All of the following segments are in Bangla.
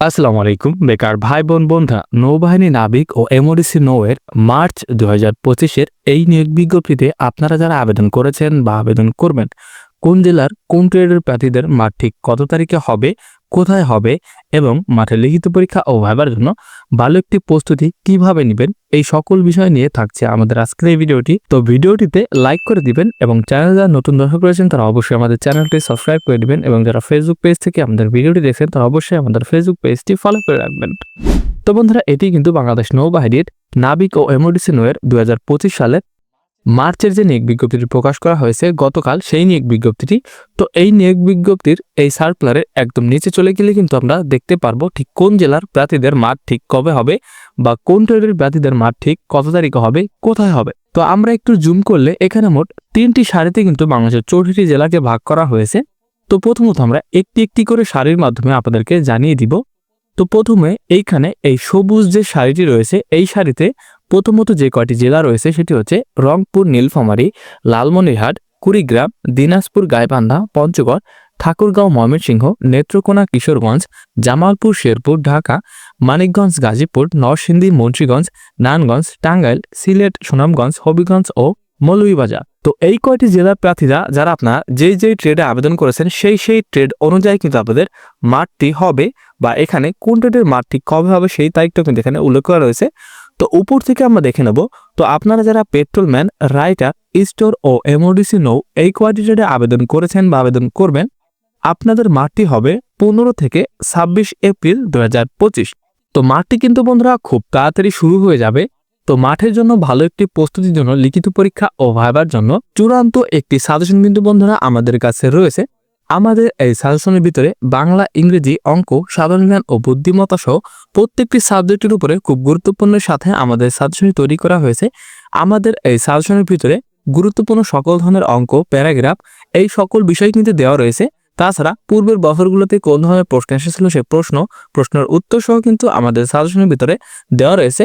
আসসালামু আলাইকুম, বেকার ভাই বোন বন্ধা নৌবাহিনী নাবিক ও এমওডিসি নৌয়ের মার্চ দু হাজার পঁচিশের এই নিয়োগ বিজ্ঞপ্তিতে আপনারা যারা আবেদন করেছেন বা আবেদন করবেন, কোন জেলার কোন ট্রেডের প্রার্থীদের মাঠ ঠিক কত তারিখে হবে কোথায় হবে এবং মাঠে লিখিত পরীক্ষা ও ভাইবার জন্য ভালো একটি প্রস্তুতি কীভাবে নেবেন এই সকল বিষয় নিয়ে থাকছে আমাদের আজকের এই ভিডিওটি। তো ভিডিওটিতে লাইক করে দিবেন এবং চ্যানেল যারা নতুন দর্শক রয়েছেন, তারা অবশ্যই আমাদের চ্যানেলটি সাবস্ক্রাইব করে দিবেন এবং যারা ফেসবুক পেজ থেকে আমাদের ভিডিওটি দেখছেন, তারা অবশ্যই আমাদের ফেসবুক পেজটি ফলো করে রাখবেন। তো বন্ধুরা, এটি কিন্তু বাংলাদেশ নৌবাহিনীর নাবিক ও এমওডিসি নৌয়ের দু সালের মার্চের যে নিয়োগ বিজ্ঞপ্তিটি প্রকাশ করা হয়েছে গতকাল সেই নিয়োগ বিজ্ঞপ্তিটি, তো এই নিয়োগ বিজ্ঞপ্তির এই সার্কুলারের একদম নিচে চলে গেলে কিন্তু আমরা দেখতে পারব ঠিক কোন জেলার প্রার্থীদের মাঠ ঠিক কবে হবে বা কোন ট্রেডের প্রার্থীদের মাঠ ঠিক কত তারিখে হবে, কোথায় হবে। তো আমরা একটু জুম করলে এখানে মোট তিনটি সারিতে কিন্তু বাংলাদেশের চৌষট্টি জেলাকে ভাগ করা হয়েছে। তো প্রথমত আমরা একটি একটি করে শাড়ির মাধ্যমে আপনাদেরকে জানিয়ে দিব। তো প্রথমে এইখানে এই সবুজ যে শাড়িটি রয়েছে, এই শাড়িতে প্রথমত যে কয়টি জেলা রয়েছে সেটি হচ্ছে রংপুর, নীলফামারী, লালমনিরহাট, কুড়িগ্রাম, দিনাজপুর, গাইবান্ধা, পঞ্চগড়, ঠাকুরগাঁও, ময়মনসিংহ, নেত্রকোনা, কিশোরগঞ্জ, জামালপুর, শেরপুর, ঢাকা, মানিকগঞ্জ, গাজীপুর, নরসিংদী, মুন্সীগঞ্জ, নানগঞ্জ, টাঙ্গাইল, সিলেট, সুনামগঞ্জ, হবিগঞ্জ ও মৌলভীবাজার। তো এই কয়টি জেলার প্রার্থীরা যারা আপনার যেই যেই ট্রেডে আবেদন করেছেন সেই সেই ট্রেড অনুযায়ী কিন্তু আপনাদের মাঠটি হবে বা এখানে কোন ট্রেডের মাঠটি কবে হবে সেই তারিখটা কিন্তু এখানে উল্লেখ করা রয়েছে। তো উপর থেকে আমরা দেখে নেব। তো আপনারা যারা পেট্রোলম্যান, রাইটার, স্টোর ও এমওডিসি নৌ এই কোয়ালিটি আবেদন করেছেন বা আবেদন করবেন, আপনাদের মাঠটি হবে পনেরো থেকে ছাব্বিশ এপ্রিল দু হাজার পঁচিশ। তো মাঠটি কিন্তু বন্ধুরা খুব তাড়াতাড়ি শুরু হয়ে যাবে। তো মাঠের জন্য ভালো একটি প্রস্তুতির জন্য, লিখিত পরীক্ষা ও ভাইবার জন্য চূড়ান্ত একটি সাজেশন বিন্দু বন্ধুরা আমাদের কাছে রয়েছে। আমাদের এই সাজেশনের ভিতরে বাংলা, ইংরেজি, অঙ্ক, সাধারণ জ্ঞান ও বুদ্ধিমত্তা সহ প্রত্যেকটি সাবজেক্টের উপরে খুব গুরুত্বপূর্ণের সাথে আমাদের সাজেশনটি তৈরি করা হয়েছে। আমাদের এই সাজেশনের ভিতরে গুরুত্বপূর্ণ সকল ধরনের অঙ্ক, প্যারাগ্রাফ এই সকল বিষয় কিন্তু দেওয়া রয়েছে। তাছাড়া পূর্বের বছরগুলোতে কোন ধরনের প্রশ্ন এসেছিল সে প্রশ্ন, প্রশ্নের উত্তর সহ কিন্তু আমাদের সাজেশনের ভিতরে দেওয়া রয়েছে।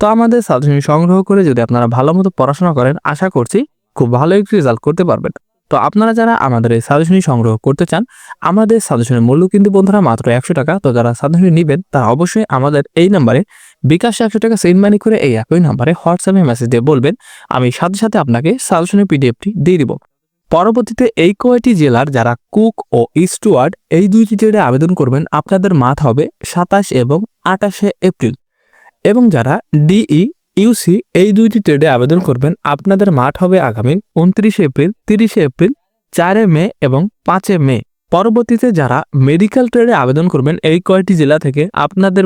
তো আমাদের সাজেশন সংগ্রহ করে যদি আপনারা ভালো মতো পড়াশোনা করেন, আশা করছি খুব ভালো একটি রেজাল্ট করতে পারবেন। তো আপনারা যারা আমাদের এই সাজেশনী সংগ্রহ করতে চান, আমাদের সাজেশনের মূল্য কিন্তু বন্ধুরা মাত্র একশো টাকা। তো যারা সাজেশনী নেবেন, তারা অবশ্যই আমাদের এই নাম্বারে বিকাশে একশো টাকা সেন্ড মানি করে এই একই নাম্বারে হোয়াটসঅ্যাপে মেসেজ দিয়ে বলবেন। আমি সাথে সাথে আপনাকে সাজেশনের পিডিএফটি দিয়ে দিব। পরবর্তীতে এই কয়টি জেলার যারা কুক ও স্টুয়ার্ড, এই দুইটি ট্রেডে আবেদন করবেন, আপনাদের মাঠ হবে সাতাশ এবং আটাশে এপ্রিল। এবং যারা ডিই ইউসি এই দুইটি ট্রেডে আবেদন করবেন। আপনাদের মাঠ হবে আগামী উনত্রিশে এপ্রিল, তিরিশে এপ্রিল, চারে মে এবং পাঁচে মে। পরবর্তীতে যারা মেডিকেল ট্রেডে আবেদন করবেন, এই কয়টি জেলা থেকে আপনাদের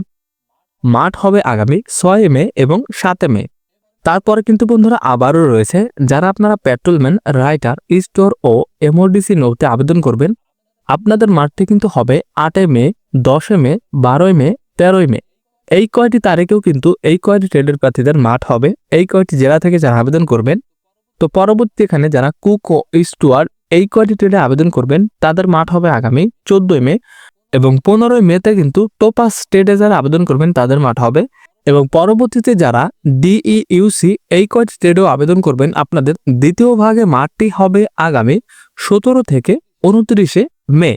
মাঠ হবে আগামী ছয় মে এবং সাতে মে। তারপরে কিন্তু বন্ধুরা আবারও রয়েছে, যারা আপনারা পেট্রোলম্যান রাইটার স্টোর ও এমওডিসি নৌতে আবেদন করবেন, আপনাদের মাঠটি কিন্তু হবে আটে মে, দশে মে, বারোই মে, তেরোই মে। এই কয়টি তারিখেও কিন্তু এই কয়টি ট্রেডের প্রার্থীদের মাঠ হবে। এই কয়টি জেলা থেকে যারা আবেদন করবেন, তো পরবর্তী এখানে যারা কুক ও স্টুয়ার্ড এই কয়টি ট্রেডে আবেদন করবেন, তাদের মাঠ হবে আগামী চোদ্দই মে এবং পনেরোই মেতে কিন্তু টোপাস স্টেটে যারা আবেদন করবেন, তাদের মাঠ হবে। এবং পরবর্তীতে যারা ডিইউসি, এই কয়টি ট্রেডেও আবেদন করবেন, আপনাদের দ্বিতীয় ভাগে মাঠটি হবে আগামী সতেরো থেকে উনত্রিশে মে।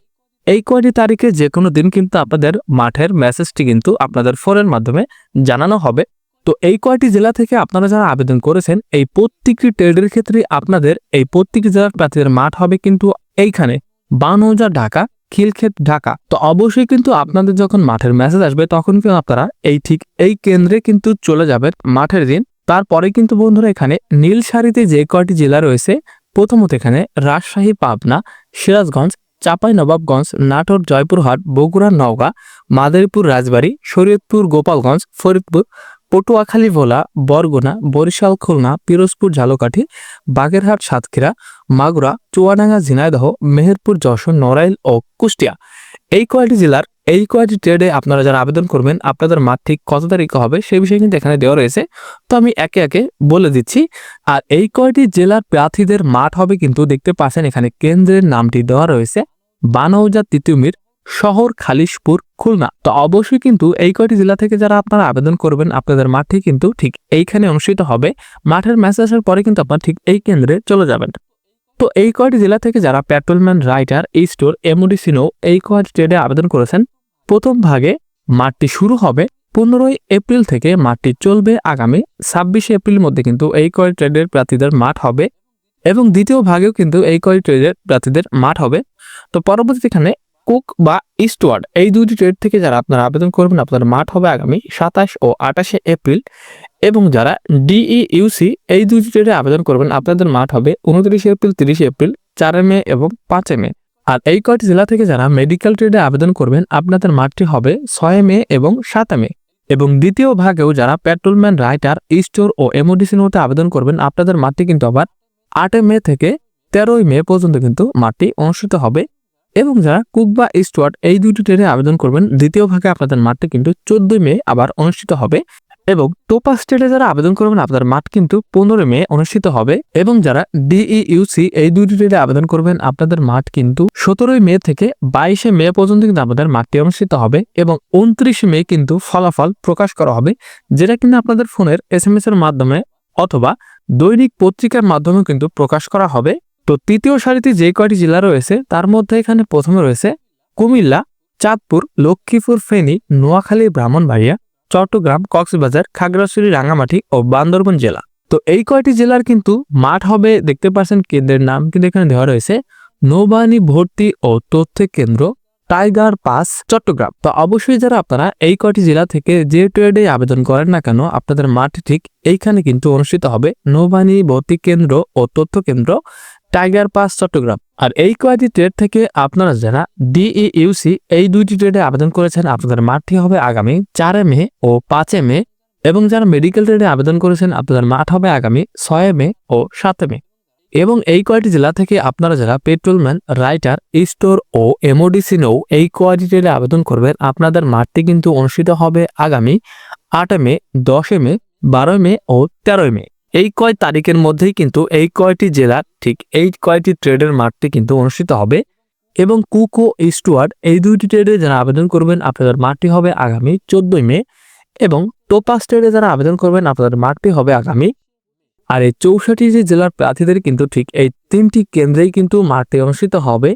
এই কয়টি তারিখে যে কোনো দিন কিন্তু আপনাদের মাঠের মেসেজটি কিন্তু আপনাদের ফোনের মাধ্যমে জানানো হবে। তো এই কয়টি জেলা থেকে আপনারা যারা আবেদন করেছেন, এই প্রত্যেকটি ট্রেডের ক্ষেত্রে আপনাদের, এই প্রত্যেকটি জেলার প্রার্থীদের মাঠ হবে কিন্তু এইখানে বানৌজা ঢাকা, খিলক্ষেত ঢাকা। তো অবশ্যই কিন্তু আপনাদের যখন মাঠের মেসেজ আসবে, তখন কিন্তু আপনারা এই ঠিক এই কেন্দ্রে কিন্তু চলে যাবেন মাঠের দিন। তারপরে কিন্তু বন্ধুরা এখানে নীল সারিতে যে কয়টি জেলা রয়েছে, প্রথমত এখানে রাজশাহী, পাবনা, সিরাজগঞ্জ নবাবগঞ্জ নাটোর, জয়পুরহাট, বগুড়া, নওগাঁ, মাদারীপুর, রাজবাড়ী, শরীয়তপুর, গোপালগঞ্জ, ফরিদপুর, পটুয়াখালী, ভোলা, বরগুনা, বরিশাল, খুলনা, পিরোজপুর, ঝালকাঠি, বাগেরহাট, সাতক্ষীরা, মাগুরা, চুয়াডাঙ্গা, ঝিনাইদহ, মেহেরপুর, যশোর, নড়াইল ও কুষ্টিয়া। এই কয়টি জেলার, এই কয়টি ট্রেডে আপনারা যারা আবেদন করবেন, আপনাদের মাঠ ঠিক কত তারিখে হবে সেই বিষয়ে কিন্তু এখানে দেওয়া রয়েছে। তো আমি একে একে বলে দিচ্ছি। আর এই কয়টি জেলার প্রার্থীদের মাঠ হবে কিন্তু দেখতে পাচ্ছেন এখানে কেন্দ্রের নামটি দেওয়া রয়েছে। বানৌজা তিতুমির শহর খালিশপুর, খুলনা। তো অবশ্যই কিন্তু এই কয়টি জেলা থেকে যারা আপনারা আবেদন করবেন, আপনাদের মাঠে কিন্তু ঠিক এইখানে অনুষ্ঠিত হবে। মাঠের মেসেজের পরে কিন্তু আপনার ঠিক এই কেন্দ্রে চলে যাবেন। তো এই কয়টি জেলা থেকে যারা পেট্রোলম্যান, রাইটার এই স্টোর এমওডিসিনো এই কয়টি ট্রেডে আবেদন করেছেন, প্রথম ভাগে মাঠটি শুরু হবে পনেরোই এপ্রিল থেকে মাঠটি চলবে আগামী ছাব্বিশে এপ্রিলের মধ্যে কিন্তু এই কয় ট্রেডের প্রার্থীদের মাঠ হবে এবং দ্বিতীয় ভাগেও কিন্তু এই কয় ট্রেডের প্রার্থীদের মাঠ হবে। তো পরবর্তীতে এখানে কুক বা ইস্টওয়ার্ড এই দুটি ট্রেড থেকে যারা আপনারা আবেদন করবেন আপনার মাঠ হবে আগামী সাতাশ ও আঠাশে এপ্রিল এবং যারা ডিই ইউসি এই দুটি ট্রেডে আবেদন করবেন, আপনাদের মাঠ হবে উনত্রিশে এপ্রিল, তিরিশে এপ্রিল, চারে মে এবং পাঁচে মে। আর এই কয়টি জেলা থেকে যারা মেডিকেল ট্রেডে আবেদন করবেন, আপনাদের মাঠটি হবে ছয় মে এবং সাতে মে। এবং দ্বিতীয় ভাগেও যারা পেট্রোলম্যান রাইটার স্টোর ও এমওডিসি নোটে আবেদন করবেন, আপনাদের মাঠটি কিন্তু আবার আটই মে থেকে তেরোই মে পর্যন্ত কিন্তু মাঠটি অনুষ্ঠিত হবে। এবং যারা কুক বা স্টুয়ার্ট এই দুটি ট্রেনে আবেদন করবেন, দ্বিতীয় ভাগে আপনাদের মাঠটি কিন্তু চোদ্দই মে আবার অনুষ্ঠিত হবে এবং টোপা স্টেটে যারা আবেদন করবেন আপনার মাঠ কিন্তু পনেরোই মে অনুষ্ঠিত হবে এবং যারা ডিইউসি এই দুটি ট্রেডে আবেদন করবেন, আপনাদের মাঠ কিন্তু সতেরোই মে থেকে বাইশে মে পর্যন্ত কিন্তু আপনাদের মাঠটি অনুষ্ঠিত হবে এবং উনত্রিশে মে কিন্তু ফলাফল প্রকাশ করা হবে, যেটা কিন্তু আপনাদের ফোনের এস এর মাধ্যমে অথবা দৈনিক পত্রিকার মাধ্যমে কিন্তু প্রকাশ করা হবে। তো তৃতীয় সারিতে যে কয়টি জেলা রয়েছে, তার মধ্যে এখানে প্রথমে রয়েছে কুমিল্লা, চাঁদপুর, লক্ষ্মীপুর, ফেনী, নোয়াখালী, ব্রাহ্মণবাড়িয়া, চট্টগ্রাম, কক্সবাজার, খাগড়াছড়ি রাঙামাটি ও বান্দরবন জেলা। তো এই কয়টি জেলার কিন্তু মাঠ হবে, দেখতে পাচ্ছেন কেন্দ্রের নাম কিন্তু এখানে দেওয়া রয়েছে, নৌবাহিনী ভর্তি ও তথ্য কেন্দ্র, টাইগার পাস, চট্টগ্রাম। তো অবশ্যই যারা আপনারা এই কয়টি জেলা থেকে যে ট্রেডে আবেদন করেন না কেন, আপনাদের মাঠ ঠিক এইখানে কিন্তু অনুষ্ঠিত হবে, নৌবাহিনী ভর্তি কেন্দ্র ও তথ্য কেন্দ্র। টাইগার পাস চট্টগ্রাম আর এই কয়টি ট্রেড থেকে আপনারা যারা ডিইউসি এই দুইটি ট্রেডে আবেদন করেছেন। আপনাদের মাঠটি হবে আগামী চারে মে ও পাঁচে মে। এবং যারা মেডিকেল ট্রেডে আবেদন করেছেন, আপনাদের মাঠ হবে আগামী ছয় মে ও সাতে মে। এবং এই কয়টি জেলা থেকে আপনারা যারা পেট্রোলম্যান, রাইটার, স্টোর ও এমওডিসি নৌ এই কয়টি ট্রেডে আবেদন করবেন, আপনাদের মাঠটি কিন্তু অনুষ্ঠিত হবে আগামী আটে মে, দশে মে, বারোই মে ও তেরোই মে। এই কয় তারিখের মধ্যেই কিন্তু এই কয়টি জেলার ঠিক এই কয়টি ট্রেডের মাঠটি কিন্তু অনুষ্ঠিত হবে এবং কুক ও স্টুয়ার্ড এই দুইটি ট্রেডে যারা আবেদন করবেন আপনাদের মাঠটি হবে আগামী চোদ্দই মে এবং টোপাস ট্রেডে যারা আবেদন করবেন আপনাদের মাঠটি হবে আগামী আর এই চৌষট্টি যে জেলার প্রার্থীদের কিন্তু ঠিক এই তিনটি কেন্দ্রেই কিন্তু মাঠটি অনুষ্ঠিত হবে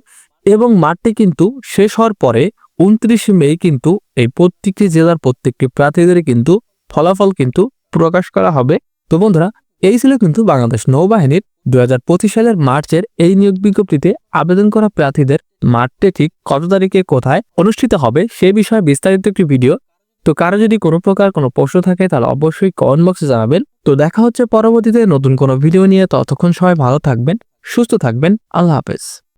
এবং মাঠটি কিন্তু শেষ হওয়ার পরে উনত্রিশে মে কিন্তু এই প্রত্যেকটি জেলার প্রত্যেকটি প্রার্থীদের কিন্তু ফলাফল কিন্তু প্রকাশ করা হবে। তো বন্ধুরা এই ছিল কিন্তু বাংলাদেশ নৌবাহিনীর দুহাজার পঁচিশ সালের মার্চের এই নিয়োগ বিজ্ঞপ্তিতে আবেদন করা প্রার্থীদের মার্চে ঠিক কত তারিখে কোথায় অনুষ্ঠিত হবে সে বিষয়ে বিস্তারিত একটি ভিডিও। তো কারও যদি কোনো প্রকার কোনো প্রশ্ন থাকে তাহলে অবশ্যই কমেন্ট বক্সে জানাবেন। তো দেখা হচ্ছে পরবর্তীতে নতুন কোনো ভিডিও নিয়ে, ততক্ষণ সবাই ভালো থাকবেন, সুস্থ থাকবেন, আল্লাহ হাফেজ।